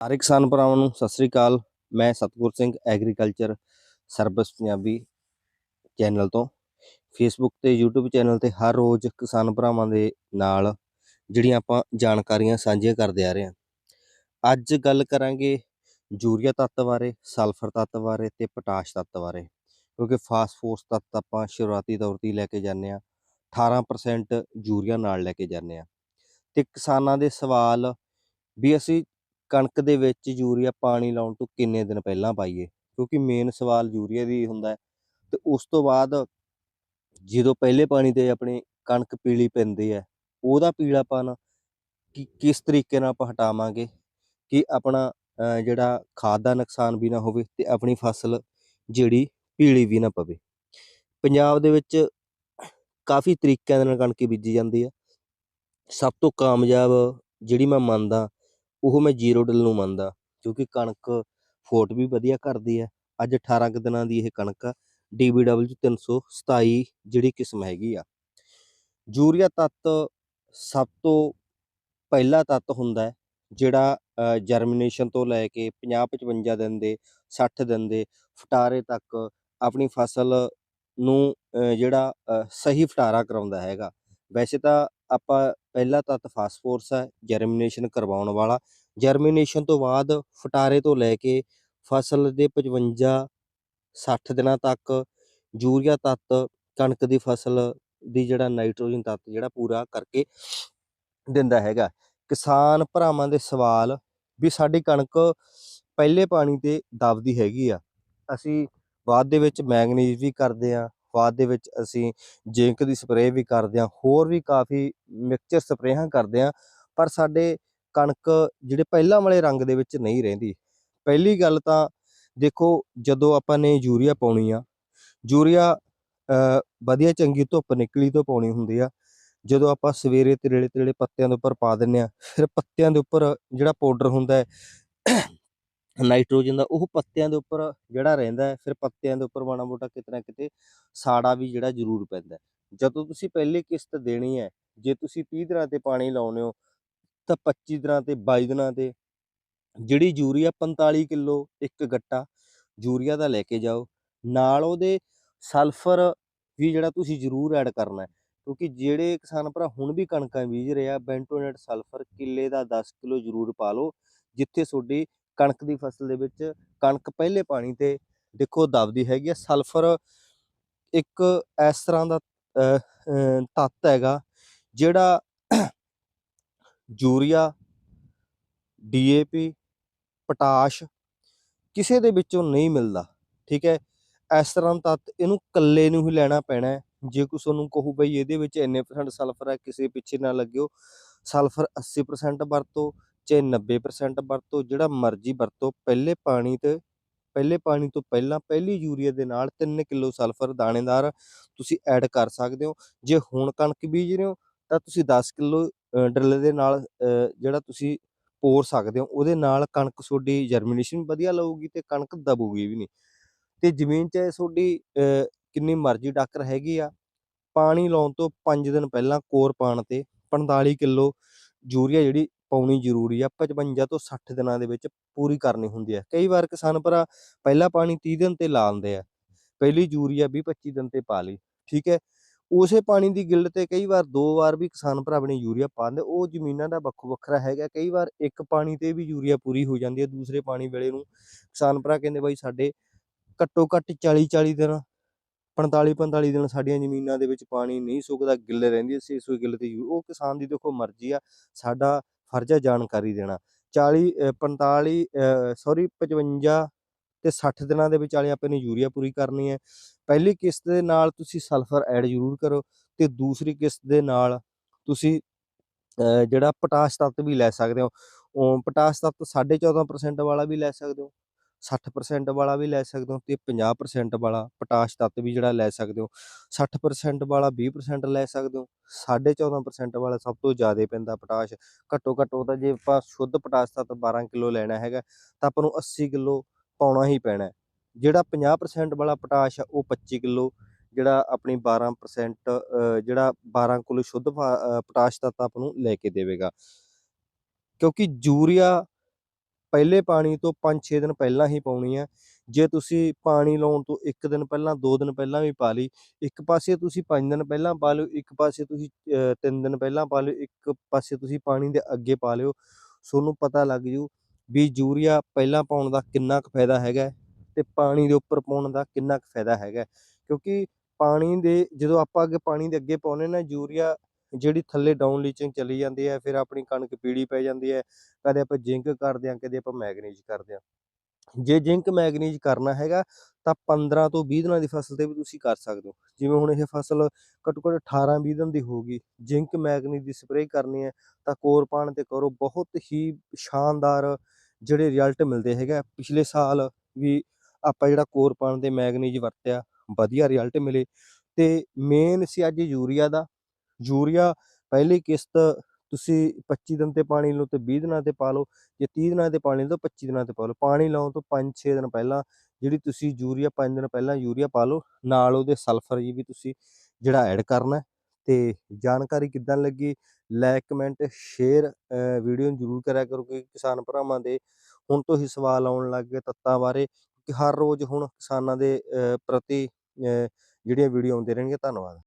ਸਾਰੇ ਕਿਸਾਨ ਭਰਾਵਾਂ ਨੂੰ ਸਤਿ ਸ੍ਰੀ ਅਕਾਲ। ਮੈਂ Satgur Singh agriculture service Punjabi channel ਤੋਂ। ਫੇਸਬੁੱਕ ਤੇ YouTube ਚੈਨਲ ਤੇ ਹਰ ਰੋਜ਼ ਕਿਸਾਨ ਭਰਾਵਾਂ ਦੇ ਨਾਲ ਜਿਹੜੀਆਂ ਆਪਾਂ ਜਾਣਕਾਰੀਆਂ ਸਾਂਝੀਆਂ ਕਰਦੇ ਆ ਰਹੇ ਹਾਂ। ਅੱਜ ਗੱਲ ਕਰਾਂਗੇ ਯੂਰੀਆ ਤੱਤ ਬਾਰੇ ਸਲਫਰ ਤੱਤ ਬਾਰੇ ਤੇ ਪੋਟਾਸ਼ ਤੱਤ ਬਾਰੇ। ਕਿਉਂਕਿ ਫਾਸਫੋਰਸ ਤੱਤ ਆਪਾਂ ਸ਼ੁਰੂਆਤੀ ਤੌਰ ਤੇ ਲੈ ਕੇ ਜਾਂਦੇ ਆ 18% ਯੂਰੀਆ ਨਾਲ ਲੈ ਕੇ ਜਾਂਦੇ ਆ ਤੇ ਕਿਸਾਨਾਂ ਦੇ ਸਵਾਲ ਵੀ ਅਸੀਂ ਕਣਕ ਦੇ ਵਿੱਚ ਯੂਰੀਆ ਪਾਣੀ ਲਾਉਣ ਤੋਂ ਕਿੰਨੇ ਦਿਨ ਪਹਿਲਾਂ ਪਾਈਏ? ਕਿਉਂਕਿ ਮੇਨ ਸਵਾਲ ਯੂਰੀਆ ਦੀ ਹੁੰਦਾ ਹੈ। ਤੇ ਉਸ ਤੋਂ ਬਾਅਦ ਜਦੋਂ ਪਹਿਲੇ ਪਾਣੀ ਤੇ ਆਪਣੀ ਕਣਕ ਪੀਲੀ ਪੈਂਦੀ ਹੈ, ਉਹਦਾ ਪੀਲਾਪਨ ਕਿ ਕਿਸ ਤਰੀਕੇ ਨਾਲ ਆਪਾਂ ਹਟਾਵਾਂਗੇ? ਕਿ ਆਪਣਾ ਜਿਹੜਾ ਖਾਦ ਦਾ ਨੁਕਸਾਨ ਵੀ ਨਾ ਹੋਵੇ ਤੇ ਆਪਣੀ ਫਸਲ ਜਿਹੜੀ ਪੀਲੀ ਵੀ ਨਾ ਪਵੇ। ਪੰਜਾਬ ਦੇ ਵਿੱਚ ਕਾਫੀ ਤਰੀਕਿਆਂ ਦੇ ਨਾਲ ਕਣਕ ਬੀਜੀ ਜਾਂਦੀ ਹੈ। ਸਭ ਤੋਂ ਕਾਮਯਾਬ ਜਿਹੜੀ ਮੈਂ ਮੰਨਦਾ ਉਹ ਮੈਂ ਜ਼ੀਰੋ ਡਿਲ ਨੂੰ ਮੰਨਦਾ, ਕਿਉਂਕਿ ਕਣਕ ਫੋਟ ਵੀ ਵਧੀਆ ਕਰਦੀ ਹੈ। ਅੱਜ 18 ਕੁ ਦਿਨਾਂ ਦੀ ਇਹ ਕਣਕ ਆ DBW 327 ਜਿਹੜੀ ਕਿਸਮ ਹੈਗੀ ਆ। ਯੂਰੀਆ ਤੱਤ ਸਭ ਤੋਂ ਪਹਿਲਾ ਤੱਤ ਹੁੰਦਾ ਜਿਹੜਾ ਜਰਮੀਨੇਸ਼ਨ ਤੋਂ ਲੈ ਕੇ 50 55 ਦਿਨ ਦੇ 60 ਦਿਨ ਦੇ ਫਟਾਰੇ ਤੱਕ ਆਪਣੀ ਫਸਲ ਨੂੰ ਜਿਹੜਾ ਸਹੀ ਫਟਾਰਾ ਕਰਾਉਂਦਾ ਹੈਗਾ। ਵੈਸੇ ਤਾਂ ਆਪਾਂ ਪਹਿਲਾ ਤੱਤ ਫਾਸਫੋਰਸ ਹੈ ਜਰਮੀਨੇਸ਼ਨ ਕਰਵਾਉਣ ਵਾਲਾ। ਜਰਮੀਨੇਸ਼ਨ ਤੋਂ ਬਾਅਦ ਫਟਾਰੇ ਤੋਂ ਲੈ ਕੇ ਫਸਲ ਦੇ 55 60 ਦਿਨਾਂ ਤੱਕ ਯੂਰੀਆ ਤੱਤ, ਕਣਕ ਦੀ ਫਸਲ ਦੀ ਜਿਹੜਾ ਨਾਈਟ੍ਰੋਜਨ ਤੱਤ ਜਿਹੜਾ ਪੂਰਾ ਕਰਕੇ ਦਿੰਦਾ ਹੈਗਾ। ਕਿਸਾਨ ਭਰਾਵਾਂ ਦੇ ਸਵਾਲ ਵੀ ਸਾਡੀ ਕਣਕ ਪਹਿਲੇ ਪਾਣੀ ਤੇ ਦਬਦੀ ਹੈਗੀ ਆ। ਅਸੀਂ ਬਾਅਦ ਦੇ ਵਿੱਚ ਮੈਂਗਨੀਜ਼ ਵੀ ਕਰਦੇ ਆ। ਬਾਅਦ ਦੇ ਵਿੱਚ ਅਸੀਂ ਜ਼ਿੰਕ ਦੀ ਸਪਰੇਅ ਵੀ ਕਰਦੇ ਆ ਹੋਰ ਵੀ ਕਾਫੀ ਮਿਕਸਚਰ ਸਪਰੇਹਾਂ ਕਰਦੇ ਆ ਪਰ ਸਾਡੇ ਕਣਕ ਜਿਹੜੇ ਪਹਿਲਾਂ ਵਾਲੇ ਰੰਗ ਦੇ ਵਿੱਚ ਨਹੀਂ ਰਹਿੰਦੀ। ਪਹਿਲੀ ਗੱਲ ਤਾਂ ਦੇਖੋ, ਜਦੋਂ ਆਪਾਂ ਨੇ ਯੂਰੀਆ ਪਾਉਣੀ ਆ, ਯੂਰੀਆ ਵਧੀਆ ਚੰਗੀ ਧੁੱਪ ਨਿਕਲੀ ਤੋਂ ਪਾਉਣੀ ਹੁੰਦੀ ਆ, ਜਦੋਂ ਆਪਾਂ ਸਵੇਰੇ ਤਰੇਲੇ ਤੇੜੇ ਪੱਤਿਆਂ ਦੇ ਉੱਪਰ ਪਾ ਦਿੰਨੇ ਆ ਫਿਰ ਪੱਤਿਆਂ ਦੇ ਉੱਪਰ ਜਿਹੜਾ ਪਾਊਡਰ ਹੁੰਦਾ ਹੈ ਨਾਈਟ੍ਰੋਜਨ ਦਾ, ਉਹ ਪੱਤਿਆਂ ਦੇ ਉੱਪਰ ਜਿਹੜਾ ਰਹਿੰਦਾ ਫਿਰ ਪੱਤਿਆਂ ਦੇ ਉੱਪਰ ਮਾੜਾ ਮੋਟਾ ਕਿਤੇ ਨਾ ਕਿਤੇ ਸਾੜਾ ਵੀ ਜਿਹੜਾ ਜ਼ਰੂਰ ਪੈਂਦਾ ਜਦੋਂ ਤੁਸੀਂ ਪਹਿਲੀ ਕਿਸ਼ਤ ਦੇਣੀ ਹੈ, ਜੇ ਤੁਸੀਂ 30 ਦਿਨਾਂ ਤੇ ਪਾਣੀ ਲਾਉਨੇ ਹੋ, ਤਾਂ 25 ਦਿਨਾਂ ਤੇ 22 ਦਿਨਾਂ ਤੇ, ਜਿਹੜੀ ਯੂਰੀਆ 45 ਕਿਲੋ ਇੱਕ ਗੱਟਾ ਯੂਰੀਆ ਦਾ ਲੈ ਕੇ ਜਾਓ। ਨਾਲ ਉਹਦੇ ਸਲਫਰ ਵੀ ਜਿਹੜਾ ਤੁਸੀਂ ਜ਼ਰੂਰ ਐਡ ਕਰਨਾ ਹੈ, ਕਿਉਂਕਿ ਜਿਹੜੇ ਕਿਸਾਨ ਭਰਾ ਹੁਣ ਵੀ ਕਣਕਾਂ ਬੀਜ ਰਹੇ ਆ, ਬੈਂਟੋਨੇਟ ਸਲਫਰ ਕਿੱਲੇ ਦਾ 10 ਕਿਲੋ ਜ਼ਰੂਰ ਪਾ ਲਓ, ਜਿੱਥੇ ਤੁਹਾਡੀ ਕਣਕ ਦੀ ਫਸਲ ਦੇ ਵਿੱਚ ਕਣਕ ਪਹਿਲੇ ਪਾਣੀ ਤੇ ਦੇਖੋ ਦਬਦੀ ਹੈਗੀ ਆ, ਸਲਫਰ ਇੱਕ ਇਸ ਤਰ੍ਹਾਂ ਦਾ ਤੱਤ ਹੈਗਾ ਜਿਹੜਾ ਯੂਰੀਆ ਡੀਏਪੀ ਪੋਟਾਸ਼ ਕਿਸੇ ਦੇ ਵਿੱਚੋਂ ਨਹੀਂ ਮਿਲਦਾ, ਠੀਕ ਹੈ? ਇਸ ਤਰ੍ਹਾਂ ਦਾ ਤੱਤ ਇਹਨੂੰ ਕੱਲੇ ਨੂੰ ਹੀ ਲੈਣਾ ਪੈਣਾ ਹੈ। ਜੇ ਕੋਈ ਤੁਹਾਨੂੰ ਕਹੂ ਬਈ ਇਹਦੇ ਵਿੱਚ ਇੰਨੇ ਪਰਸੈਂਟ ਸਲਫਰ ਹੈ, ਕਿਸੇ ਪਿੱਛੇ ਨਾ ਲੱਗਿਓ। ਸਲਫਰ 80% ਵਰਤੋ ਚਾਹੇ 90% ਵਰਤੋ, ਜਿਹੜਾ ਮਰਜ਼ੀ ਵਰਤੋ, ਪਹਿਲੇ ਪਾਣੀ ਤੇ, ਪਹਿਲੇ ਪਾਣੀ ਤੋਂ ਪਹਿਲਾਂ ਪਹਿਲੀ ਯੂਰੀਆ ਦੇ ਨਾਲ 3 ਕਿਲੋ ਸਲਫਰ ਦਾਣੇਦਾਰ ਤੁਸੀਂ ਐਡ ਕਰ ਸਕਦੇ ਹੋ। ਜੇ ਹੁਣ ਕਣਕ ਬੀਜ ਰਹੇ ਹੋ, ਤਾਂ ਤੁਸੀਂ 10 ਕਿਲੋ ਡਰਿਲ ਦੇ ਨਾਲ ਜਿਹੜਾ ਤੁਸੀਂ ਪੋਰ ਸਕਦੇ ਹੋ, ਉਹਦੇ ਨਾਲ ਕਣਕ ਤੁਹਾਡੀ ਜਰਮੀਨੇਸ਼ਨ ਵਧੀਆ ਲਊਗੀ ਤੇ ਕਣਕ ਦਬੂਗੀ ਵੀ ਨਹੀਂ। ਤੇ ਜ਼ਮੀਨ 'ਚ ਤੁਹਾਡੀ ਕਿੰਨੀ ਮਰਜ਼ੀ ਡਾਕਰ ਹੈਗੀ ਆ। ਪਾਣੀ ਲਾਉਣ ਤੋਂ 5 ਦਿਨ ਪਹਿਲਾਂ ਕੋਰ ਪਾਣ ਤੇ 45 ਕਿਲੋ ਯੂਰੀਆ ਜਿਹੜੀ ਪਾਉਣੀ ਜ਼ਰੂਰੀ ਆ 55 ਤੋਂ 60 ਦਿਨਾਂ ਦੇ ਵਿੱਚ ਪੂਰੀ ਕਰਨੀ ਹੁੰਦੀ ਹੈ ਕਈ ਵਾਰ ਕਿਸਾਨ ਭਰਾ ਪਹਿਲਾ ਪਾਣੀ 30 ਦਿਨ ਤੇ ਲਾ ਲੈਂਦੇ ਆ, ਪਹਿਲੀ ਯੂਰੀਆ 20 25 ਦਿਨ ਤੇ ਪਾ ਲਈ, ਠੀਕ ਹੈ? ਉਸੇ ਪਾਣੀ ਦੀ ਗਿੱਲ ਤੇ ਕਈ ਵਾਰ ਦੋ ਵਾਰ ਵੀ ਕਿਸਾਨ ਭਰਾ ਆਪਣੀ ਯੂਰੀਆ ਪਾਉਂਦੇ ਉਹ ਜ਼ਮੀਨਾਂ ਦਾ ਵੱਖੋ ਵੱਖਰਾ ਹੈਗਾ। ਕਈ ਵਾਰ ਇੱਕ ਪਾਣੀ ਤੇ ਵੀ ਯੂਰੀਆ ਪੂਰੀ ਹੋ ਜਾਂਦੀ ਹੈ, ਦੂਸਰੇ ਪਾਣੀ ਵੇਲੇ ਨੂੰ ਕਿਸਾਨ ਭਰਾ ਕਹਿੰਦੇ ਬਾਈ ਸਾਡੇ ਘੱਟੋ ਘੱਟ 40 40 ਦਿਨ 45 45 ਦਿਨ ਸਾਡੀਆਂ ਜ਼ਮੀਨਾਂ ਦੇ ਵਿੱਚ ਪਾਣੀ ਨਹੀਂ ਸੁੱਕਦਾ, ਗਿੱਲ ਰਹਿੰਦੀ ਸੀ ਸੋ ਗਿੱਲ ਤੇ ਯੂ- ਉਹ ਕਿਸਾਨ ਦੀ ਦੇਖੋ ਮਰਜ਼ੀ ਆ, ਸਾਡਾ ਫਰਜ਼ ਆ ਜਾਣਕਾਰੀ ਦੇਣਾ। 40 ਅ, 45 ਸੌਰੀ 55 ਤੇ 60 ਦਿਨਾਂ ਦੇ ਵਿਚਾਲੇ ਆਪਾਂ ਨੇ ਯੂਰੀਆ ਪੂਰੀ ਕਰਨੀ ਹੈ। ਪਹਿਲੀ ਕਿਸ਼ਤ ਦੇ ਨਾਲ ਤੁਸੀਂ ਸਲਫਰ ਐਡ ਜ਼ਰੂਰ ਕਰੋ ਤੇ ਦੂਸਰੀ ਕਿਸ਼ਤ ਦੇ ਨਾਲ ਤੁਸੀਂ ਜਿਹੜਾ ਪੋਟਾਸ਼ ਤੱਤ ਵੀ ਲੈ ਸਕਦੇ ਹੋ। ਉਹ ਪੋਟਾਸ਼ ਤੱਤ 14.5% ਵਾਲਾ ਵੀ ਲੈ ਸਕਦੇ ਹੋ। 60% ਵਾਲਾ ਵੀ ਲੈ ਸਕਦੇ ਹੋ ਤੇ 50% ਵਾਲਾ ਪੋਟਾਸ਼ ਤੱਤ ਵੀ ਜਿਹੜਾ ਲੈ ਸਕਦੇ ਹੋ। 60% ਵਾਲਾ 20% ਲੈ ਸਕਦੇ ਹੋ 14.5% ਵਾਲਾ ਸਭ ਤੋਂ ਜ਼ਿਆਦਾ ਪੈਂਦਾ ਪੋਟਾਸ਼। ਘੱਟੋ ਘੱਟ ਉਹਦਾ ਜੇ ਆਪਾਂ ਸ਼ੁੱਧ ਪੋਟਾਸ਼ ਤੱਤ 12 ਕਿਲੋ ਲੈਣਾ ਹੈਗਾ ਤਾਂ ਆਪਾਂ ਨੂੰ 80 ਕਿਲੋ ਪਾਉਣਾ ਹੀ ਪੈਣਾ ਜਿਹੜਾ 50% ਵਾਲਾ ਪੋਟਾਸ਼ ਆ ਉਹ 25 ਕਿਲੋ ਜਿਹੜਾ ਆਪਣੀ 12% ਅ, ਜਿਹੜਾ 12 ਕਿਲੋ ਸ਼ੁੱਧ ਪੋਟਾਸ਼ ਤੱਤ ਆਪਾਂ ਨੂੰ ਲੈ ਕੇ ਦੇਵੇਗਾ। ਕਿਉਂਕਿ ਯੂਰੀਆ ਪਹਿਲੇ ਪਾਣੀ ਤੋਂ 5-6 ਦਿਨ ਪਹਿਲਾਂ ਹੀ ਪਾਉਣੀ ਹੈ। ਜੇ ਤੁਸੀਂ ਪਾਣੀ ਲਾਉਣ ਤੋਂ 1 ਦਿਨ ਪਹਿਲਾਂ 2 ਦਿਨ ਪਹਿਲਾਂ ਵੀ ਪਾ ਲਈ, ਇੱਕ ਪਾਸੇ ਤੁਸੀਂ 5 ਦਿਨ ਪਹਿਲਾਂ ਪਾ ਲਿਓ, ਇੱਕ ਪਾਸੇ ਤੁਸੀਂ 3 ਦਿਨ ਪਹਿਲਾਂ ਪਾ ਲਿਓ, ਇੱਕ ਪਾਸੇ ਤੁਸੀਂ ਪਾਣੀ ਦੇ ਅੱਗੇ ਪਾ ਲਿਓ, ਤੁਹਾਨੂੰ ਪਤਾ ਲੱਗ ਜੂ ਵੀ ਯੂਰੀਆ ਪਹਿਲਾਂ ਪਾਉਣ ਦਾ ਕਿੰਨਾ ਕੁ ਫਾਇਦਾ ਹੈਗਾ ਤੇ ਪਾਣੀ ਦੇ ਉੱਪਰ ਪਾਉਣ ਦਾ ਕਿੰਨਾ ਕੁ ਫਾਇਦਾ ਹੈਗਾ ਕਿਉਂਕਿ ਪਾਣੀ ਦੇ, ਜਦੋਂ ਆਪਾਂ ਅੱਗੇ ਪਾਣੀ ਦੇ ਅੱਗੇ ਪਾਉਨੇ ਨਾ, ਯੂਰੀਆ ਜਿਹੜੀ ਥੱਲੇ ਡਾਊਨ ਲੀਚਿੰਗ ਚਲੀ ਜਾਂਦੀ ਹੈ, ਫਿਰ ਆਪਣੀ ਕਣਕ ਪੀੜੀ ਪੈ ਜਾਂਦੀ ਹੈ, ਕਦੇ ਆਪਾਂ ਜ਼ਿੰਕ ਕਰਦੇ ਹਾਂ, ਕਦੇ ਆਪਾਂ ਮੈਗਨੀਜ਼ ਕਰਦੇ ਹਾਂ। ਜੇ ਜ਼ਿੰਕ ਮੈਗਨੀਜ਼ ਕਰਨਾ ਹੈਗਾ, ਤਾਂ 15 ਤੋਂ 20 ਦਿਨਾਂ ਦੀ ਫਸਲ ਤੇ ਵੀ ਤੁਸੀਂ ਕਰ ਸਕਦੇ ਹੋ। ਜਿਵੇਂ ਹੁਣ ਇਹ ਫਸਲ ਘੱਟੋ ਘੱਟ 18 20 ਦਿਨ ਦੀ ਹੋਊਗੀ ਜ਼ਿੰਕ ਮੈਗਨੀਜ਼ ਦੀ ਸਪਰੇਅ ਕਰਨੀ ਹੈ, ਤਾਂ ਕੋਰਪਾਨ ਤੇ ਕਰੋ, ਬਹੁਤ ਹੀ ਸ਼ਾਨਦਾਰ ਜਿਹੜੇ ਰਿਜ਼ਲਟ ਮਿਲਦੇ ਹੈਗਾ ਪਿਛਲੇ ਸਾਲ ਵੀ ਆਪਾਂ ਜਿਹੜਾ ਕੋਰਪਾਨ ਤੇ ਮੈਗਨੀਜ਼ ਵਰਤਿਆ, ਵਧੀਆ ਰਿਜ਼ਲਟ ਮਿਲੇ। ਤੇ ਮੇਨ ਸੀ ਅੱਜ ਯੂਰੀਆ ਦਾ। ਯੂਰੀਆ, ਪਹਿਲੀ ਕਿਸ਼ਤ ਤੁਸੀਂ 25 ਦਿਨ ਤੇ ਪਾਣੀ ਲਓ ਤੇ 20 ਦਿਨਾਂ ਤੇ ਪਾ ਲਓ, ਜੇ 30 ਦਿਨਾਂ ਤੇ ਪਾਣੀ ਲਓ 25 ਦਿਨਾਂ ਤੇ ਪਾ ਲਓ, ਪਾਣੀ ਲਾਉਣ ਤੋਂ 5-6 ਦਿਨ ਪਹਿਲਾਂ ਜਿਹੜੀ ਤੁਸੀਂ ਯੂਰੀਆ 5 ਦਿਨ ਪਹਿਲਾਂ ਯੂਰੀਆ ਪਾ ਲਓ, ਨਾਲ ਉਹਦੇ ਸਲਫਰ ਜੀ ਵੀ ਤੁਸੀਂ ਜਿਹੜਾ ਐਡ ਕਰਨਾ ਤੇ ਜਾਣਕਾਰੀ ਕਿੱਦਾਂ ਲੱਗੀ ਲਾਈਕ ਕਮੈਂਟ ਸ਼ੇਅਰ ਵੀਡੀਓ ਨੂੰ ਜ਼ਰੂਰ ਕਰਿਆ ਕਰੋ ਕਿ ਕਿਸਾਨ ਭਰਾਵਾਂ ਦੇ ਹੁਣ ਤੋਂ ਹੀ ਸਵਾਲ ਆਉਣ ਲੱਗ ਗਏ ਤੱਤਾਂ ਬਾਰੇ ਕਿ ਹਰ ਰੋਜ਼ ਹੁਣ ਕਿਸਾਨਾਂ ਦੇ ਪ੍ਰਤੀ ਜਿਹੜੀਆਂ ਵੀਡੀਓ ਆਉਂਦੇ ਰਹਿਣਗੀਆਂ, ਧੰਨਵਾਦ।